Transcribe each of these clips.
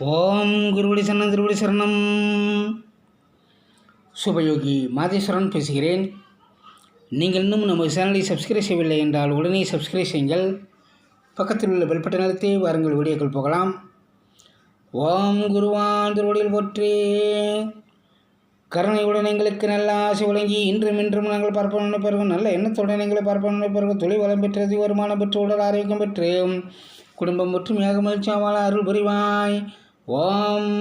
ஓம் குருவடி சரணம் திருவடி சரணம். சுபயோகி மாதேஸ்வரன் பேசுகிறேன். நீங்கள் இன்னும் நம்ம சேனலை சப்ஸ்கிரைப் செய்யவில்லை என்றால் உடனே சப்ஸ்கிரைப் செய்யுங்கள். பக்கத்தில் உள்ள பெல்பட்ட பட்டன் வாருங்கள் வீடியோக்கள் போகலாம். ஓம் குருவான் திருவடியில் போற்றி. கருணையுடன் எங்களுக்கு நல்ல ஆசை வழங்கி இன்றும் இன்றும் நாங்கள் பார்ப்போம் பெறுவோம். நல்ல எண்ணத்துடன் எங்களை பார்ப்போம் பெறுவோம். தொழில் வளம் பெற்றது வருமானம் பெற்று உடல் ஆரோக்கியம் பெற்று குடும்பம் ஒற்றுமையாக மகிழ்ச்சியாக அருள் புரிவாய். ஓம்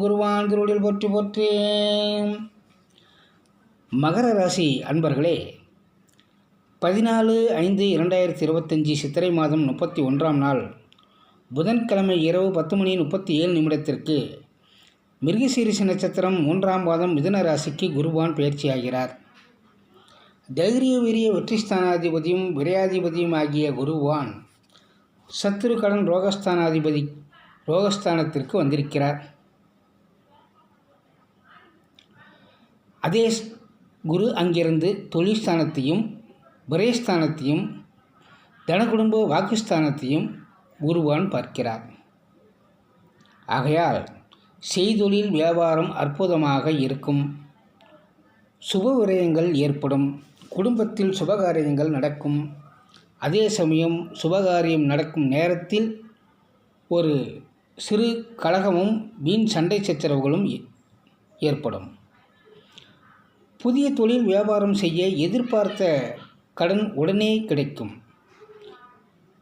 குருவான் குருடில் போற்றி போற்றி. மகர ராசி அன்பர்களே பதினாலு ஐந்து இரண்டாயிரத்தி இருபத்தஞ்சி சித்திரை மாதம் முப்பத்தி ஒன்றாம் நாள். புதன்கிழமை இரவு பத்து மணி முப்பத்தி ஏழு நிமிடத்திற்கு மிருகசீரிச நட்சத்திரம் மூன்றாம் பாதம் மிதுன ராசிக்கு குருவான் பயிற்சியாகிறார் தைரிய வீரிய வெற்றிஸ்தானாதிபதியும் விரையாதிபதியும் ஆகிய குருவான் சத்துரு கடன் ரோகஸ்தானாதிபதி ரோகஸ்தானத்திற்கு வந்திருக்கிறார். அதே ஸ்- குரு அங்கிருந்து தொழிற்ஸ்தானத்தையும் பிரேஸ்தானத்தையும் விரயஸ்தானத்தையும் தனகுடும்ப வாக்குஸ்தானத்தையும் குருவான் பார்க்கிறார். ஆகையால் செய்தொழில் வியாபாரம் அற்புதமாக இருக்கும். சுப விரயங்கள் ஏற்படும். குடும்பத்தில் சுபகாரியங்கள் நடக்கும். அதே சமயம் சுபகாரியம் நடக்கும் நேரத்தில் ஒரு சிறு கழகமும் வீண் சண்டை சச்சரவுகளும் ஏ- ஏற்படும். புதிய தொழில் வியாபாரம் செய்ய எதிர்பார்த்த கடன் உடனே கிடைக்கும்.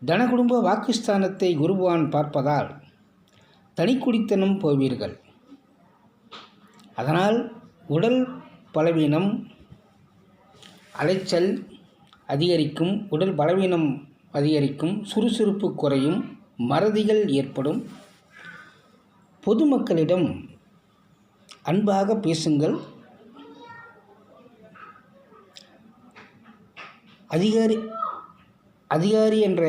தனகுடும்ப வாக்குஸ்தானத்தை குருவான் பார்ப்பதால் தனிக்குடித்தனம் போவீர்கள். அதனால் உடல் பலவீனம் அலைச்சல் அதிகரிக்கும் உடல் பலவீனம் அதிகரிக்கும் சுறுசுறுப்பு குறையும் மறதிகள் ஏற்படும். பொதுமக்களிடம் அன்பாக பேசுங்கள். அதிகாரி அதிகாரி என்ற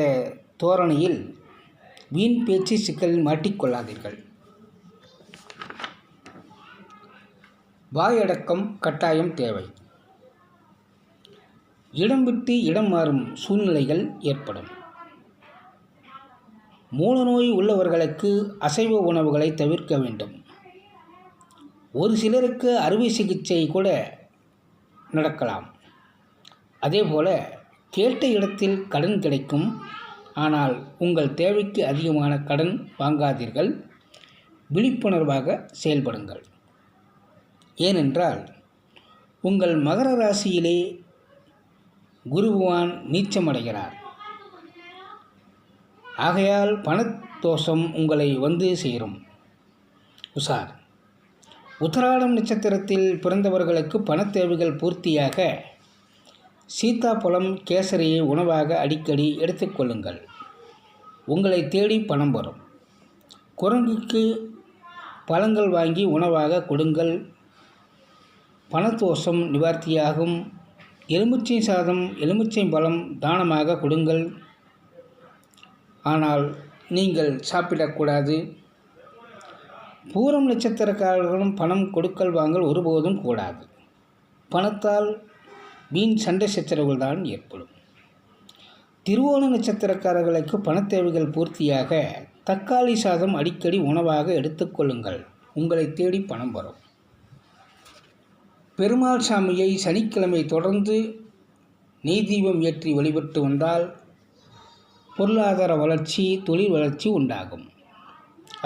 தோரணையில் வீண் பேச்சு சிக்கலில் மாட்டிக்கொள்ளாதீர்கள். வாயடக்கம் கட்டாயம் தேவை. இடம் விட்டு இடம் மாறும் சூழ்நிலைகள் ஏற்படும். மூலநோய் உள்ளவர்களுக்கு அசைவ உணவுகளை தவிர்க்க வேண்டும். ஒரு சிலருக்கு அறுவை சிகிச்சை கூட நடக்கலாம். அதேபோல கேட்ட இடத்தில் கடன் கிடைக்கும். ஆனால் உங்கள் தேவைக்கு அதிகமான கடன் வாங்காதீர்கள். விழிப்புணர்வாக செயல்படுங்கள். ஏனென்றால் உங்கள் மகர ராசியிலே குருபகவான் நீச்சமடைகிறார். ஆகையால் பணத்தோஷம் உங்களை வந்து சேரும். உஷார். உத்தராடம் நட்சத்திரத்தில் பிறந்தவர்களுக்கு பணத்தேவைகள் பூர்த்தியாக சீத்தாப்பழம் கேசரியை உணவாக அடிக்கடி எடுத்துக்கொள்ளுங்கள் உங்களை தேடி பணம் வரும். குரங்குக்கு பழங்கள் வாங்கி உணவாக கொடுங்கள். பணத்தோஷம் நிவார்த்தியாகும். எலுமிச்சை சாதம் எலுமிச்சை பழம் தானமாக கொடுங்கள். ஆனால் நீங்கள் சாப்பிடக்கூடாது. பூரம் நட்சத்திரக்காரர்களும் பணம் கொடுக்கல் வாங்கல் ஒருபோதும் கூடாது. பணத்தால் வீண் சண்டை சச்சரவுகள் தான் ஏற்படும். திருவோண நட்சத்திரக்காரர்களுக்கு பணத் தேவைகள் பூர்த்தியாக தக்காளி சாதம் அடிக்கடி உணவாக எடுத்துக்கொள்ளுங்கள் உங்களை தேடி பணம் வரும். பெருமாள் சாமியை சனிக்கிழமை தொடர்ந்து நெய் தீபம் ஏற்றி வழிபட்டு வந்தால் பொருளாதார வளர்ச்சி தொழில் வளர்ச்சி உண்டாகும்.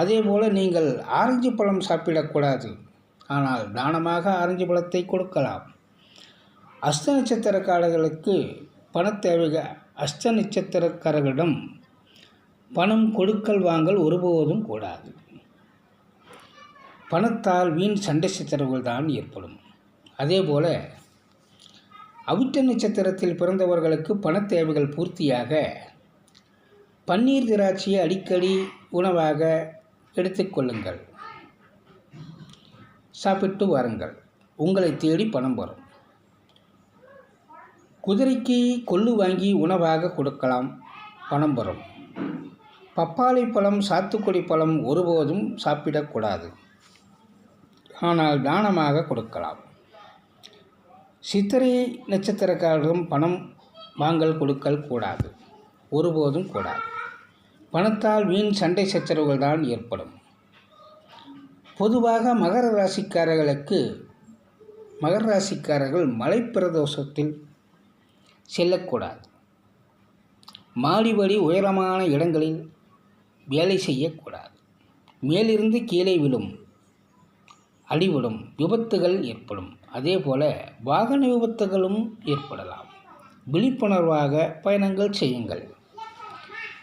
அதேபோல் நீங்கள் ஆரஞ்சு பழம் சாப்பிடக்கூடாது. ஆனால் தானமாக ஆரஞ்சு பழத்தை கொடுக்கலாம். அஸ்த நட்சத்திரக்காரர்களுக்கு பண தேவைகள் அஸ்த நட்சத்திரக்காரர்களிடம் பணம் கொடுக்கல் வாங்கல் ஒருபோதும் கூடாது. பணத்தால் வீண் சண்டை சச்சரவுகள் தான் ஏற்படும். அதேபோல அவிட்ட நட்சத்திரத்தில் பிறந்தவர்களுக்கு பண தேவைகள் பூர்த்தியாக பன்னீர் திராட்சையை அடிக்கடி உணவாக எடுத்துக்கொள்ளுங்கள் சாப்பிட்டு வாருங்கள். உங்களை தேடி பணம் வரும். குதிரைக்கு கொள்ளு வாங்கி உணவாக கொடுக்கலாம். பணம் வரும். பப்பாளி பழம் சாத்துக்குடி பழம் ஒருபோதும் சாப்பிடக்கூடாது ஆனால் தானமாக கொடுக்கலாம். சித்திரை நட்சத்திரக்காரர்களும் பணம் வாங்கல் கொடுக்கல் கூடாது. ஒருபோதும் கூடாது. பணத்தால் வீண் சண்டை சச்சரவுகள் தான் ஏற்படும். பொதுவாக மகர ராசிக்காரர்களுக்கு மகர ராசிக்காரர்கள் மலைப்பிரதோஷத்தில் செல்லக்கூடாது. மாடிபடி உயரமான இடங்களில் வேலை செய்யக்கூடாது. மேலிருந்து கீழே விழும் அடிவிடும் விபத்துகள் ஏற்படும். அதே போல வாகன விபத்துகளும் ஏற்படலாம். விழிப்புணர்வாக பயணங்கள் செய்யுங்கள்.